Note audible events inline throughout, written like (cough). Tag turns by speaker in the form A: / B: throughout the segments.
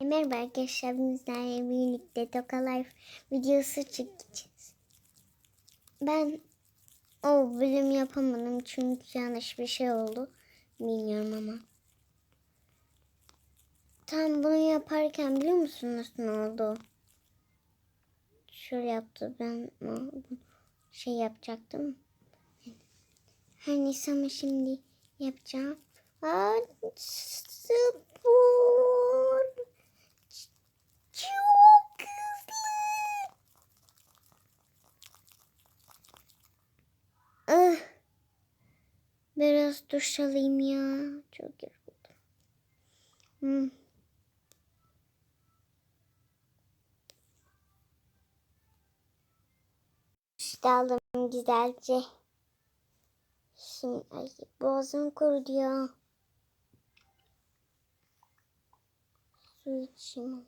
A: Merhaba arkadaşlar bizlerle birlikte Toka Life videosu çekeceğiz. Ben o bölüm yapamadım çünkü yanlış bir şey oldu. Bilmiyorum ama. Tam bunu yaparken biliyor musunuz ne oldu? Şöyle yaptı ben şey yapacaktım. Her neyse ama şimdi yapacağım. Aa, spor. Çok hızlı. Ah. Biraz duş alayım ya. Çok yoruldum. Hmm. Duş aldım güzelce. Şimdi ay boğazım kurudu ya. Su içeyim.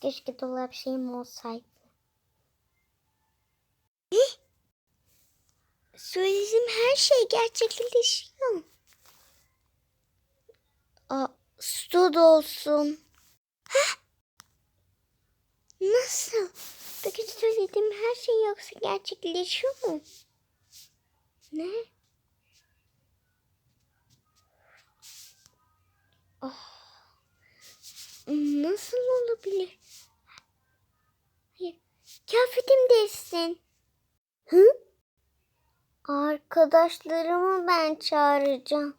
A: Keşke dolap şeyim olsaydı. Söylediğim her şey gerçekleşiyor. Aa, su da olsun. Nasıl? Peki söylediğim her şey yoksa gerçekleşiyor mu? Ne? Oh. Nasıl olabilir? Kıyafetim değişsin. Hı? Arkadaşlarımı ben çağıracağım.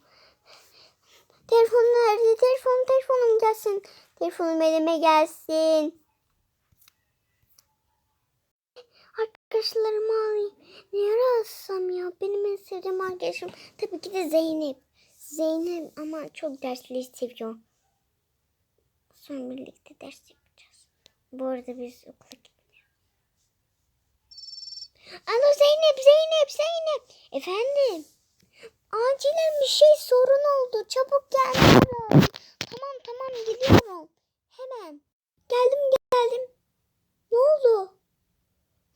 A: Telefon nerede? Telefon, telefonum gelsin. Telefonum elime gelsin. Arkadaşlarımı alayım. Ne arasam ya? Benim en sevdiğim arkadaşım tabii ki de Zeynep. Zeynep ama çok dersleri seviyor. Sonra birlikte ders yapacağız. Bu arada biz okula. Alo Zeynep, Zeynep, Zeynep. Efendim? Acilen bir şey sorun oldu. Çabuk geliyorum. Tamam tamam gidiyorum. Hemen. Geldim geldim. Ne oldu?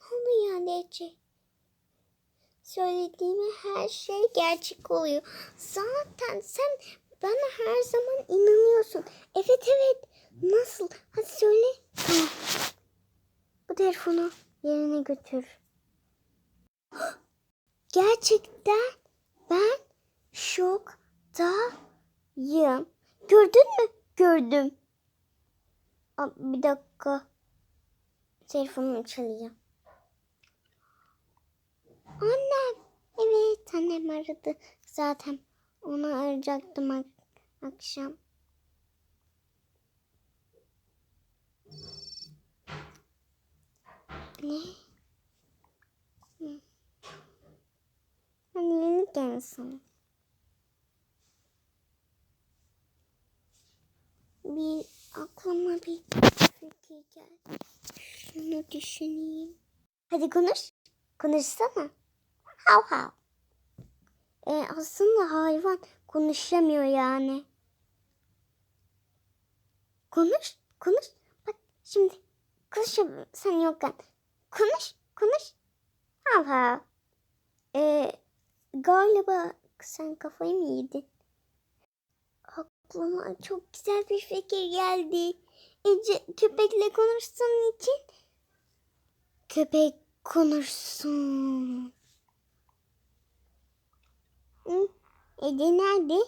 A: Ne oldu yani Ece? Söylediğim her şey gerçek oluyor. Zaten sen bana her zaman inanıyorsun. Evet evet. Nasıl? Hadi söyle. Tamam. Bu telefonu yerine götür. Gerçekten ben şoktayım. Gördün mü? Gördüm. Bir dakika. Telefonum çalıyor. Annem. Evet annem aradı. Zaten onu arayacaktım ak- akşam. Ne? Annelik gelsin. Bir aklıma bir fikir geldi. Şunu düşüneyim. Hadi konuş. Konuşsana. Hav hav. E, aslında hayvan konuşamıyor yani. Konuş, konuş. Bak şimdi konuşamıyorum sen yokken. Konuş, konuş. Hav hav. E, galiba sen kafayı mı yedin? Aklıma çok güzel bir fikir geldi. Ece köpekle konuştuğun için köpek konuşsun. Ece nerede?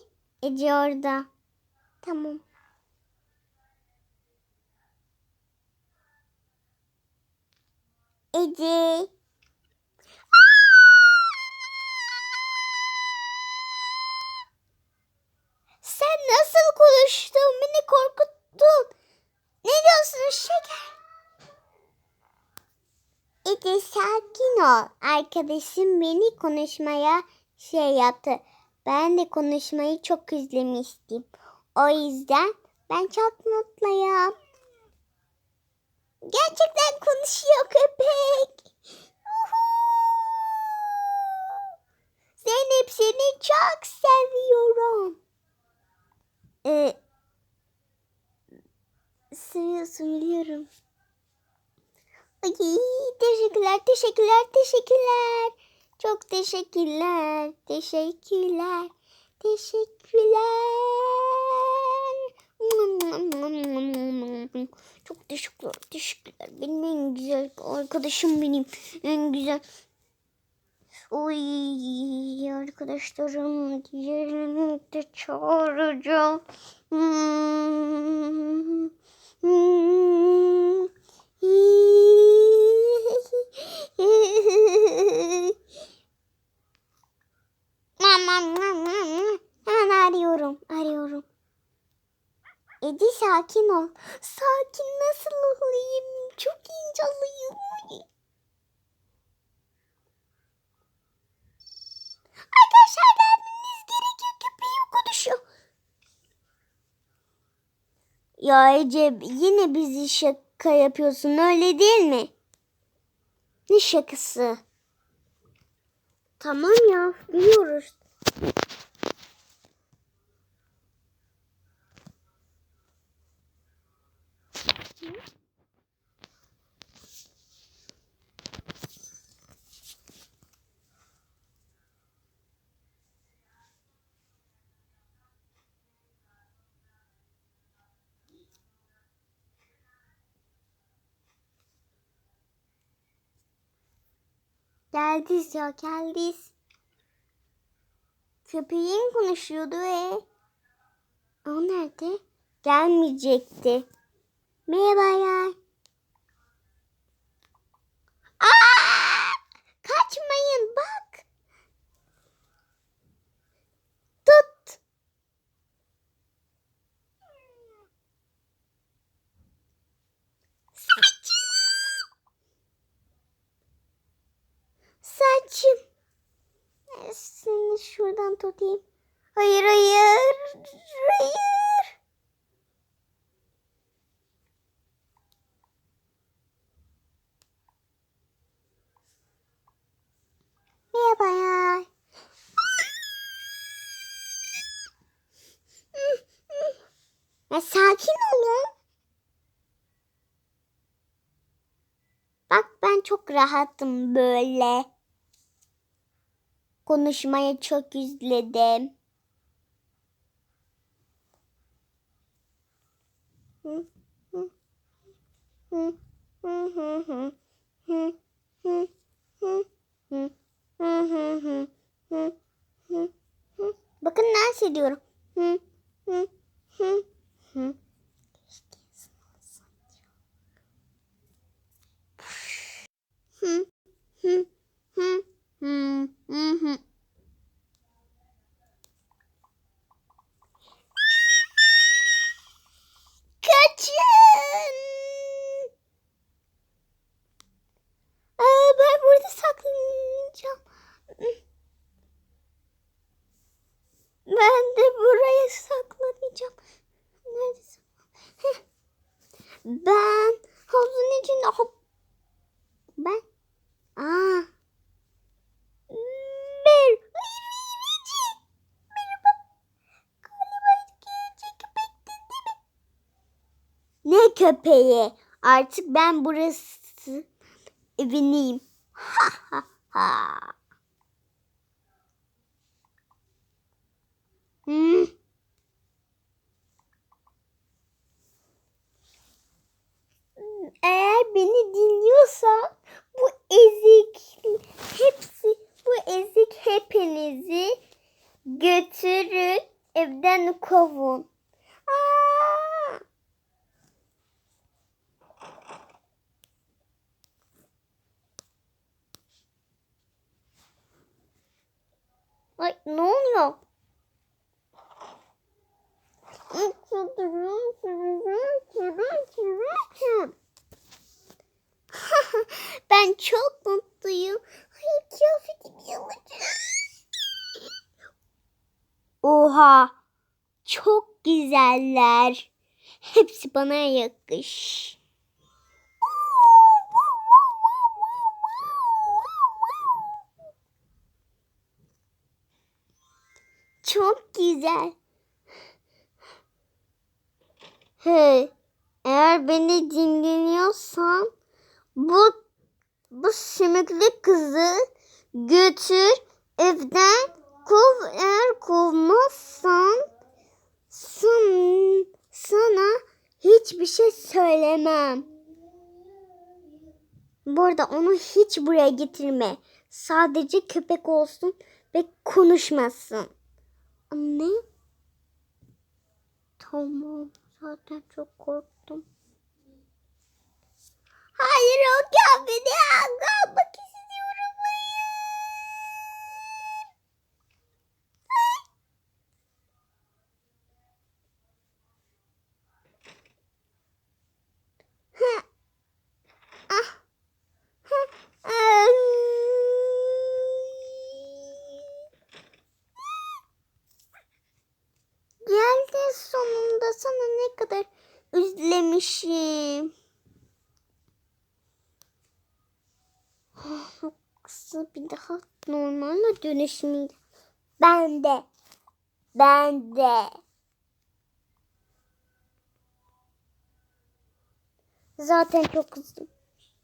A: Ece orada. Tamam. Ece. Ol. Arkadaşım beni konuşmaya şey yaptı. Ben de konuşmayı çok özlemiştim. O yüzden ben çok mutluyum. Gerçekten konuşuyor köpek. Uhu. Zeynep seni çok seviyorum. Ee, seviyorsun biliyorum. Ay, teşekkürler, teşekkürler, teşekkürler. Çok teşekkürler, teşekkürler, teşekkürler. Çok teşekkürler, teşekkürler. Benim en güzel arkadaşım benim. En güzel. Oy arkadaşlarım diğerini de çağıracağım. Hmm. Hmm. (laughs) Hemen arıyorum, arıyorum. Edi sakin ol. Sakin nasıl olayım? Çok heyecanlıyım. Arkadaşlar gelmeniz gerekiyor. Köpeğim konuşuyor. Ya Ece yine bizi şaka yapıyorsun öyle değil mi? Ne şakası? Tamam ya biliyoruz. Geldiz ya geldiz. Köpeğin konuşuyordu ve o nerede? Gelmeyecekti. Merhabalar. Aa! Şuradan tutayım. Hayır hayır. Hayır. Merhaba ya. Ya sakin olun. Bak ben çok rahatım böyle. Konuşmayı çok izledim. Hı, hı, hı, hı, hı, hı, hı, hı, hı, hı, hı, hı, hı. Bakın dans ediyorum. Hı, hı, hı. Hı, hı, hı, hı, hı, hı. Kaçın! Aa, ben burada saklanacağım. Ben de buraya saklanacağım. Neredesin? Heh. Ben havuzun içinde hop. Ben. Aa. Bir. Ay, Mirici. Merhaba. Galiba gelecek köpek değil mi? Ne köpeği? Artık ben burası eviniyim. (laughs) Hmm. Eğer beni dinliyorsan bu ezik hepsi bu ezik hepinizi götürün evden kovun. Aa! Ay ne oluyor? Ben çok mutluyum. Hayır kıyafetimi alacağım. Oha. Çok güzeller. Hepsi bana yakış. Çok güzel. Hey, eğer beni dinliyorsan bu bu sümüklü kızı götür evden kov eğer kovmazsan san, sana hiçbir şey söylemem. Bu arada onu hiç buraya getirme. Sadece köpek olsun ve konuşmasın. Anne? Tamam. Zaten çok korktum. Hayır o kendini kalmak Kısa bir daha normale dönüşmeydi. Ben de. Ben de. Zaten çok kızdım.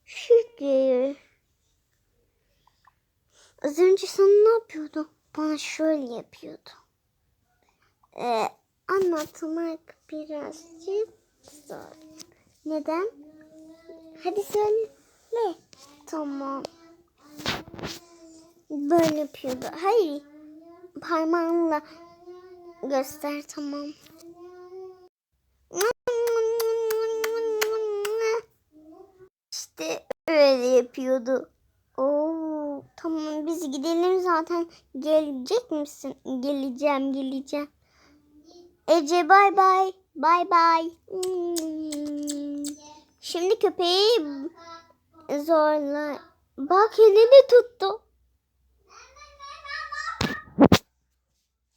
A: Şükür. (laughs) Az önce sana ne yapıyordu? Bana şöyle yapıyordu. Ee, anlatmak birazcık zor. Neden? Hadi söyle. Tamam. Böyle yapıyordu. Hayır. Parmağınla göster tamam. İşte öyle yapıyordu. Oo, tamam biz gidelim zaten. Gelecek misin? Geleceğim, geleceğim. Ece bay bay. Bay bay. Şimdi köpeği zorla. Bak elini tuttu.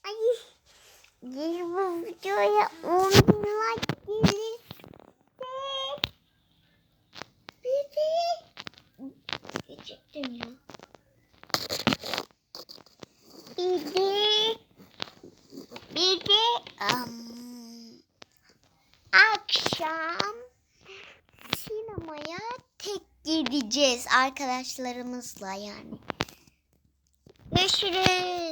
A: Ay. Bir bu videoya 10 bin like gelirse. Bir de. Geçecektim ya. Bir de. Um, akşam sinemaya tek gideceğiz arkadaşlarımızla yani. Görüşürüz.